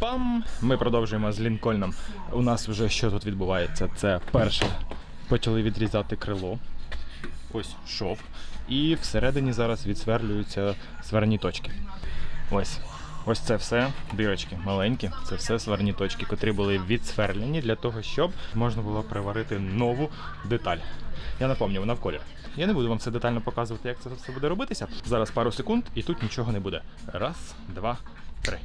Пам! Ми продовжуємо з Лінкольном. У нас вже що тут відбувається? Це перше почали відрізати крило. Ось шов. І всередині зараз відсверлюються сварні точки. Ось. Ось це все дирочки маленькі. Це все сварні точки, котрі були відсверлені для того, щоб можна було приварити нову деталь. Я напомню, вона в колір. Я не буду вам все детально показувати, як це все буде робитися. Зараз пару секунд, і тут нічого не буде. Раз, два, три.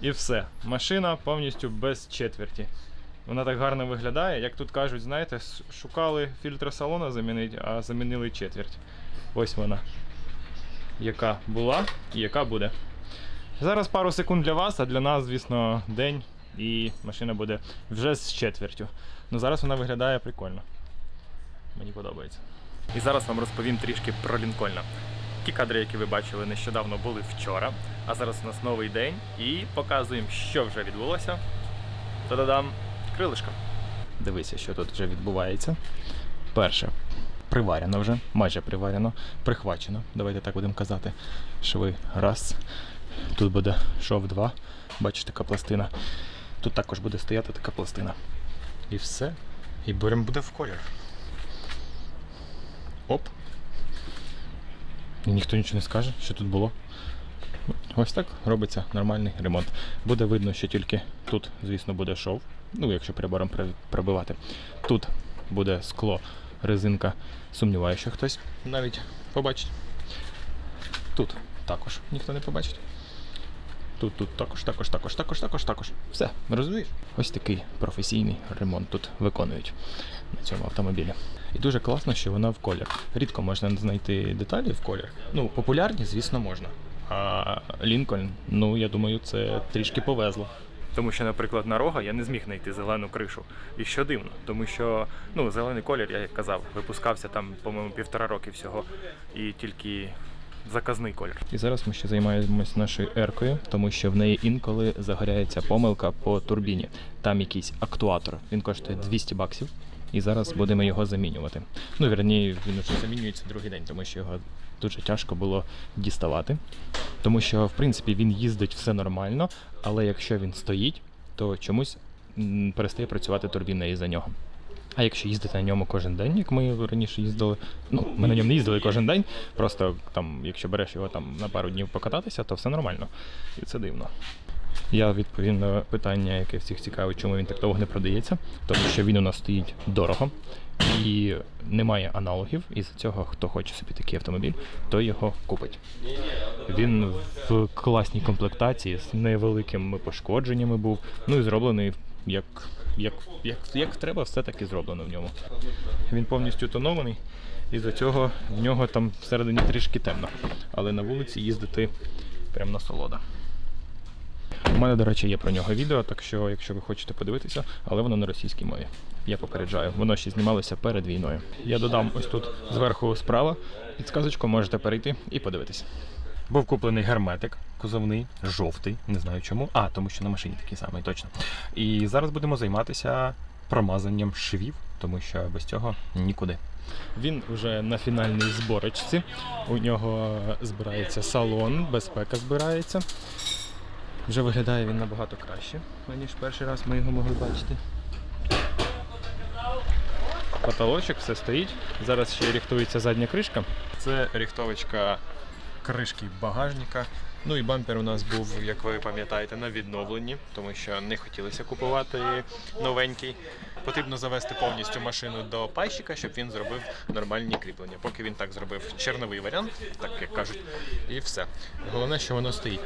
І все. Машина повністю без четверті. Вона так гарно виглядає, як тут кажуть, знаєте, шукали фільтр салона замінити, а замінили четверть. Ось вона. Яка була і яка буде. Зараз пару секунд для вас, а для нас, звісно, день, і машина буде вже з четвертю. Ну зараз вона виглядає прикольно. Мені подобається. І зараз вам розповім трішки про Лінкольна. Ті кадри, які ви бачили нещодавно, були вчора, а зараз у нас новий день і показуємо, що вже відбулося. Та-дадам! Крилишка. Дивися, що тут вже відбувається. Перше. Приварено вже, майже приварено, прихвачено. Давайте так будемо казати. Шви раз. Тут буде шов два. Бачиш, така пластина. Тут також буде стояти така пластина. І все. І беремо буде в колір. Оп. І ніхто нічого не скаже, що тут було. Ось так робиться нормальний ремонт. Буде видно, що тільки тут, звісно, буде шов. Ну, якщо прибором пробивати. Тут буде скло, резинка. Сумніваюся, що хтось навіть побачить. Тут також ніхто не побачить. Тут, тут також, також, також, також, також, також. Все, розумієш? Ось такий професійний ремонт тут виконують на цьому автомобілі. І дуже класно, що вона в колір. Рідко можна знайти деталі в колір. Ну, популярні, звісно, можна. А Лінкольн, ну я думаю, це трішки повезло. Тому що, наприклад, на рога я не зміг знайти зелену кришу. І що дивно, тому що ну, зелений колір, я як казав, випускався там, по-моєму, півтора роки всього. І тільки заказний колір. І зараз ми ще займаємось нашою еркою, тому що в неї інколи загоряється помилка по турбіні. Там якийсь актуатор. Він коштує 200 баксів. І зараз будемо його замінювати. Ну, вірні, він вже замінюється другий день, тому що його дуже тяжко було діставати. Тому що, в принципі, він їздить все нормально, але якщо він стоїть, то чомусь перестає працювати турбіна із-за нього. А якщо їздити на ньому кожен день, як ми раніше їздили, ну ми на ньому не їздили кожен день, просто там, якщо береш його там на пару днів покататися, то все нормально. І це дивно. Я відповім на питання, яке всіх цікавить, чому він так довго не продається, тому що він у нас стоїть дорого і немає аналогів. І з цього, хто хоче собі такий автомобіль, той його купить. Він в класній комплектації з невеликими пошкодженнями був, ну і зроблений як, як, як, як треба, все таки зроблено в ньому. Він повністю тонований, і за цього в нього там всередині трішки темно. Але на вулиці їздити прям насолода. Мене, до речі, є про нього відео, так що, якщо ви хочете подивитися, але воно на російській мові. Я попереджаю, воно ще знімалося перед війною. Я додам ось тут зверху справа підсказочку, можете перейти і подивитися. Був куплений герметик, кузовний, жовтий, не знаю чому. А, тому що на машині такий самий, точно. І зараз будемо займатися промазанням швів, тому що без цього нікуди. Він вже на фінальній зборочці. У нього збирається салон, безпека збирається. Вже виглядає він набагато краще, ніж перший раз ми його могли бачити. Потолочок, все стоїть. Зараз ще ріхтується задня кришка. Це ріхтовочка кришки багажника. Ну і бампер у нас був, як ви пам'ятаєте, на відновленні, тому що не хотілося купувати новенький. Потрібно завести повністю машину до пайщика, щоб він зробив нормальні кріплення. Поки він так зробив черновий варіант, так як кажуть, і все. Головне, що воно стоїть.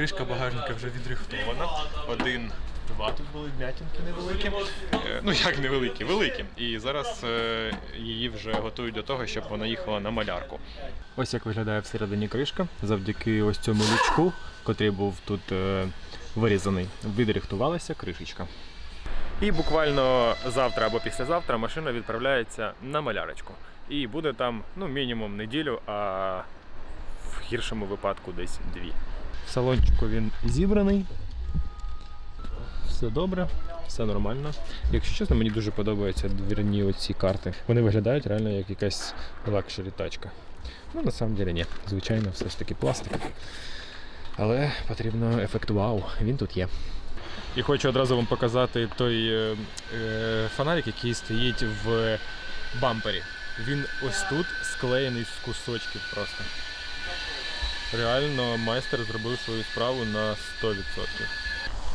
Кришка багажника вже відрихтована. Один, два тут були вмятинки невеликі. Е, Ну як невеликі, великі. І зараз е, її вже готують до того, щоб вона їхала на малярку. Ось як виглядає всередині кришка. Завдяки ось цьому лючку, котрий був тут е, вирізаний, відрихтувалася кришечка. І буквально завтра або післязавтра машина відправляється на малярочку. І буде там ну, мінімум неділю, а в гіршому випадку десь дві. Салончику він зібраний. Все добре, все нормально. Якщо чесно, мені дуже подобаються двірні оці карти. Вони виглядають реально як якась лакшері тачка. Ну, на самом деле ні. Звичайно, все ж таки пластик. Але потрібно ефект вау, він тут є. І хочу одразу вам показати той е, е, фонарик, який стоїть в бампері. Він ось тут склеєний з кусочків просто. Реально майстер зробив свою справу на 100%.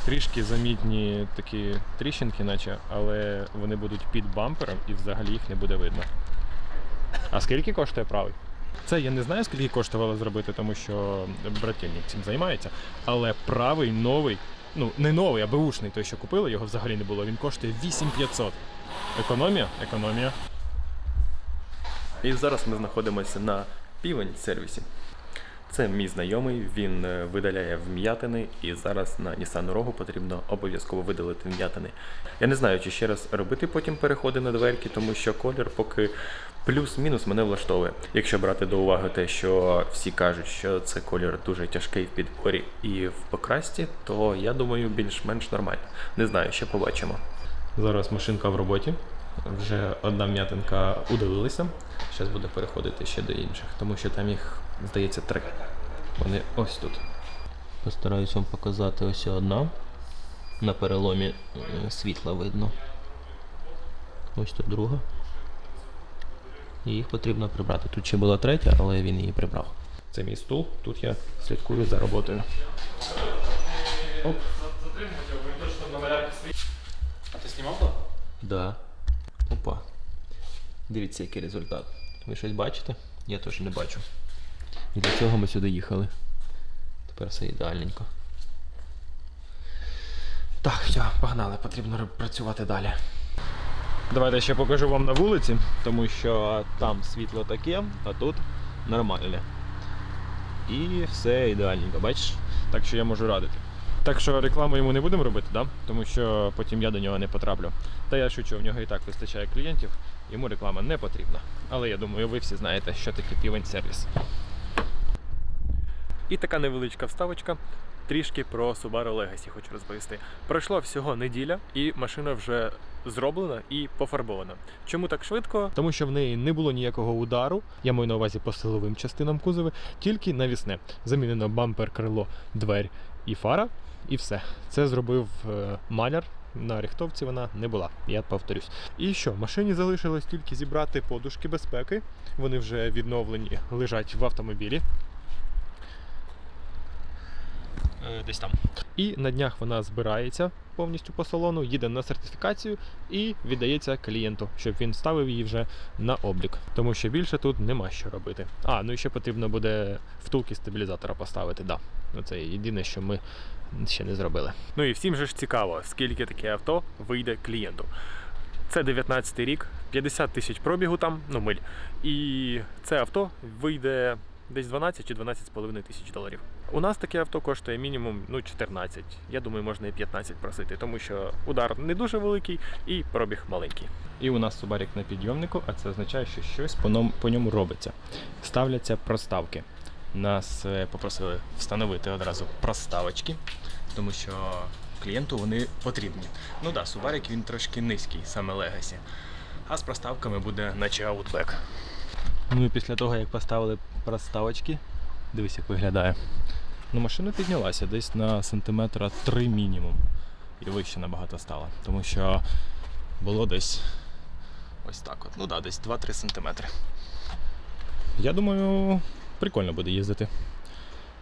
Трішки замітні такі тріщинки, наче, але вони будуть під бампером і взагалі їх не буде видно. А скільки коштує правий? Це я не знаю, скільки коштувало зробити, тому що брательник цим займається. Але правий новий, ну не новий, а беушний, той, що купили, його взагалі не було. Він коштує 8500. Економія? Економія. І зараз ми знаходимося на півень сервісі. Це мій знайомий, він е, видаляє вм'ятини, і зараз на Nissan Rogue потрібно обов'язково видалити вм'ятини. Я не знаю, чи ще раз робити потім переходи на дверки, тому що колір поки плюс-мінус мене влаштовує. Якщо брати до уваги те, що всі кажуть, що це колір дуже тяжкий в підборі і в покрасті, то я думаю, більш-менш нормально. Не знаю, ще побачимо. Зараз машинка в роботі. Вже одна м'ятинка удалилася. Зараз буде переходити ще до інших, тому що там їх, здається, три. Вони ось тут. Постараюсь вам показати ось одна. На переломі е, світла видно. Ось тут друга. І їх потрібно прибрати. Тут ще була третя, але він її прибрав. Це мій стул, тут я слідкую за роботою. Оп. А ти знімав то? Да. Опа. Дивіться, який результат. Ви щось бачите? Я теж не бачу. І для цього ми сюди їхали. Тепер все ідеальненько. Так, все, погнали, потрібно працювати далі. Давайте ще покажу вам на вулиці, тому що там світло таке, а тут нормальне. І все ідеальненько, бачиш? Так що я можу радити. Так що рекламу йому не будемо робити, да? тому що потім я до нього не потраплю. Та я шучу, в нього і так вистачає клієнтів, йому реклама не потрібна. Але я думаю, ви всі знаєте, що таке півень сервіс. І така невеличка вставочка. Трішки про Subaru Legacy хочу розповісти. Пройшла всього неділя, і машина вже зроблена і пофарбована. Чому так швидко? Тому що в неї не було ніякого удару. Я маю на увазі по силовим частинам кузови, тільки навісне. Замінено бампер, крило, двері і фара, і все. Це зробив е, маляр. На рихтовці вона не була, я повторюсь. І що, машині залишилось тільки зібрати подушки безпеки. Вони вже відновлені, лежать в автомобілі. Е, Десь там. І на днях вона збирається повністю по салону, їде на сертифікацію і віддається клієнту, щоб він ставив її вже на облік. Тому що більше тут нема що робити. А, ну і ще потрібно буде втулки стабілізатора поставити. Да. Ну це єдине, що ми ще не зробили. Ну і всім же ж цікаво, скільки таке авто вийде клієнту. Це 19 рік, 50 тисяч пробігу там, ну миль. І це авто вийде десь 12 чи 12,5 тисяч доларів. У нас таке авто коштує мінімум ну, 14. Я думаю, можна і 15 просити, тому що удар не дуже великий і пробіг маленький. І у нас субарік на підйомнику, а це означає, що щось по ньому, по ньому робиться. Ставляться проставки. Нас е, попросили встановити одразу проставочки, тому що клієнту вони потрібні. Ну да, субарік він трошки низький, саме Legacy. А з проставками буде наче Outback. Ну і після того, як поставили проставочки, дивись, як виглядає. Ну, машина піднялася десь на сантиметра 3 мінімум. І вище набагато стало. Тому що було десь ось так от. Ну так, да, десь 2-3 сантиметри. Я думаю, прикольно буде їздити.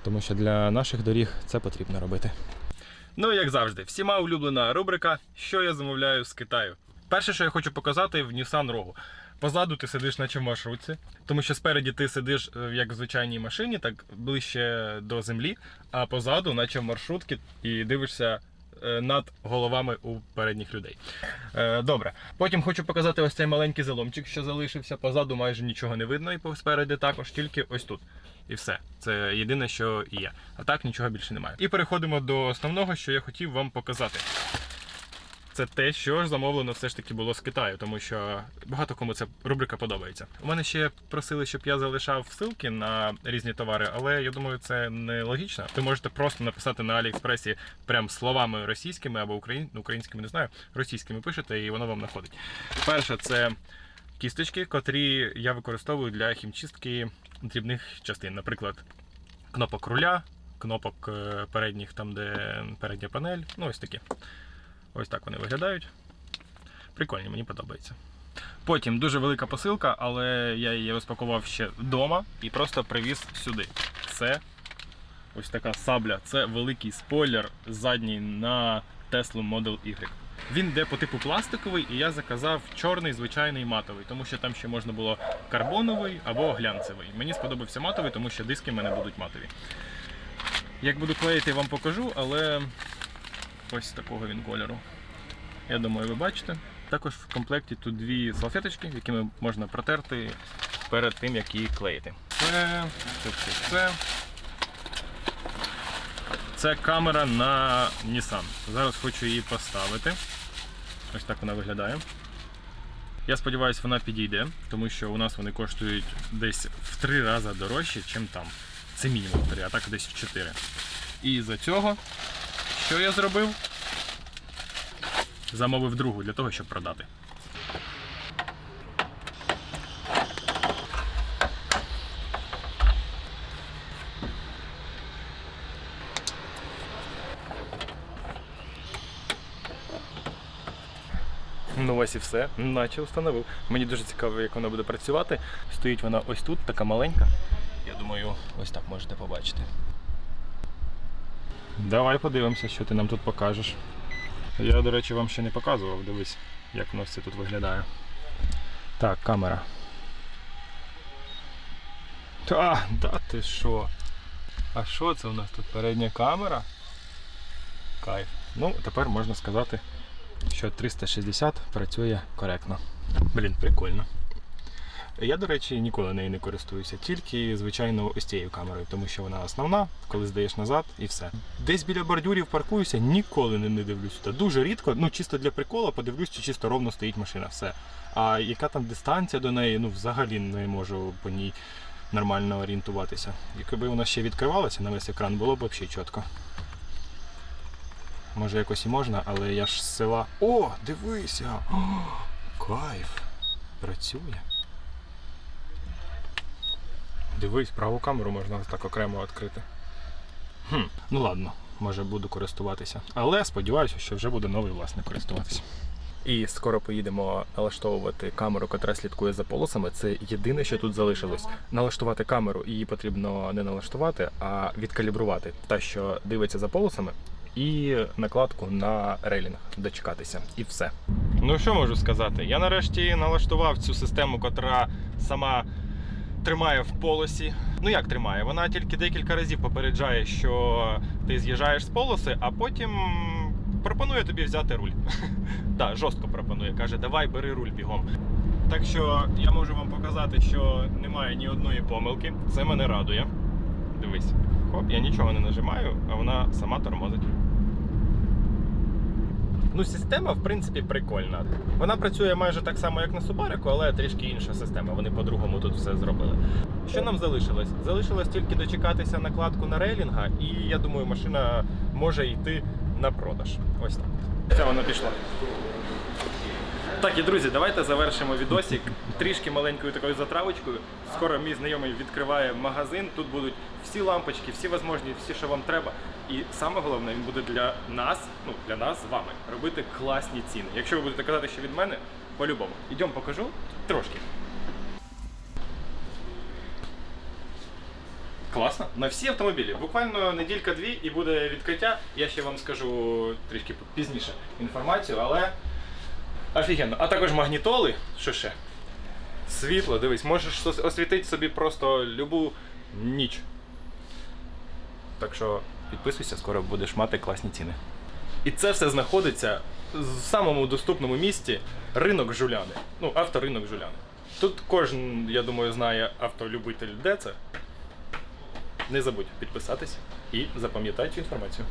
Тому що для наших доріг це потрібно робити. Ну, як завжди, всіма улюблена рубрика Що я замовляю з Китаю. Перше, що я хочу показати в Nissan Rogue. Позаду ти сидиш, наче в маршрутці, тому що спереді ти сидиш е, як в звичайній машині, так ближче до землі, а позаду, наче в маршрутці, і дивишся е, над головами у передніх людей. Е, Добре. Потім хочу показати ось цей маленький заломчик, що залишився. Позаду майже нічого не видно, і спереді також, тільки ось тут. І все. Це єдине, що є. А так нічого більше немає. І переходимо до основного, що я хотів вам показати. Це те, що замовлено все ж таки було з Китаю, тому що багато кому ця рубрика подобається. У мене ще просили, щоб я залишав ссылки на різні товари, але я думаю, це не логічно. Ви можете просто написати на Аліекспресі прям словами російськими або ну, українськими, не знаю, російськими пишете, і воно вам знаходить. Перше, це кісточки, котрі я використовую для хімчистки дрібних частин, наприклад, кнопок руля, кнопок е, передніх, там, де передня панель. Ну, ось такі. Ось так вони виглядають. Прикольні, мені подобається. Потім дуже велика посилка, але я її розпакував ще вдома і просто привіз сюди. Це ось така сабля. Це великий спойлер задній на Tesla Model Y. Він йде по типу пластиковий, і я заказав чорний звичайний матовий, тому що там ще можна було карбоновий або глянцевий. Мені сподобався матовий, тому що диски в мене будуть матові. Як буду клеїти, вам покажу, але ось такого він кольору. Я думаю, ви бачите. Також в комплекті тут дві салфеточки, якими можна протерти перед тим, як її клеїти. Це, це, це, це. Камера на Nissan. Зараз хочу її поставити. Ось так вона виглядає. Я сподіваюся, вона підійде, тому що у нас вони коштують десь в три рази дорожче, ніж там. Це мінімум в три, а так десь в 4. І за цього, що я зробив? Замовив другу для того, щоб продати. Ну ось і все, наче встановив. Мені дуже цікаво, як вона буде працювати. Стоїть вона ось тут, така маленька. Я думаю, ось так можете побачити. Давай подивимося, що ти нам тут покажеш. Я, до речі, вам ще не показував. Дивись, як воно все тут виглядає. Так, камера. Та, да ти що? А що це у нас тут? Передня камера? Кайф. Ну, тепер можна сказати, що 360 працює коректно. Блін, прикольно. Я, до речі, ніколи нею не користуюся, тільки, звичайно, ось цією камерою, тому що вона основна, коли здаєш назад і все. Десь біля бордюрів паркуюся, ніколи не, не дивлюся. Дуже рідко, ну чисто для прикола, подивлюсь, чи чисто ровно стоїть машина, все. А яка там дистанція до неї, ну взагалі не можу по ній нормально орієнтуватися. Якби вона ще відкривалася на весь екран, було б взагалі чітко. Може якось і можна, але я ж з села. О, дивися! О, кайф! Працює. Дивись, праву камеру можна так окремо відкрити. Хм, ну ладно, може буду користуватися. Але сподіваюся, що вже буде новий власник користуватися. І скоро поїдемо налаштовувати камеру, яка слідкує за полосами. Це єдине, що тут залишилось. Налаштувати камеру її потрібно не налаштувати, а відкалібрувати та, що дивиться за полосами, і накладку на рейлінг дочекатися. І все. Ну що можу сказати? Я нарешті налаштував цю систему, котра сама тримає в полосі. Ну як тримає? Вона тільки декілька разів попереджає, що ти з'їжджаєш з полоси, а потім пропонує тобі взяти руль. Так, жорстко пропонує. Каже, давай бери руль бігом. Так що я можу вам показати, що немає ні одної помилки. Це мене радує. Дивись, хоп, я нічого не нажимаю, а вона сама тормозить. Ну, система, в принципі, прикольна. Вона працює майже так само, як на Subaru, але трішки інша система. Вони по-другому тут все зробили. Що нам залишилось? Залишилось тільки дочекатися накладку на рейлінга, і я думаю, машина може йти на продаж. Ось так. Це вона пішла. Так, і друзі, давайте завершимо відосик трішки маленькою такою затравочкою. Скоро мій знайомий відкриває магазин. Тут будуть всі лампочки, всі возможні, всі, що вам треба. І саме головне, він буде для нас, ну для нас з вами, робити класні ціни. Якщо ви будете казати, що від мене, по-любому. Ідемо покажу трошки. Класно. На всі автомобілі. Буквально неділька-дві і буде відкриття. Я ще вам скажу трішки пізніше інформацію, але офігенно. А також магнітоли. Що ще? Світло, дивись, можеш ос- освітити собі просто любу ніч. Так що підписуйся, скоро будеш мати класні ціни. І це все знаходиться в самому доступному місті ринок Жуляни. Ну, авторинок Жуляни. Тут кожен, я думаю, знає автолюбитель, де це. Не забудь підписатись і запам'ятай цю інформацію.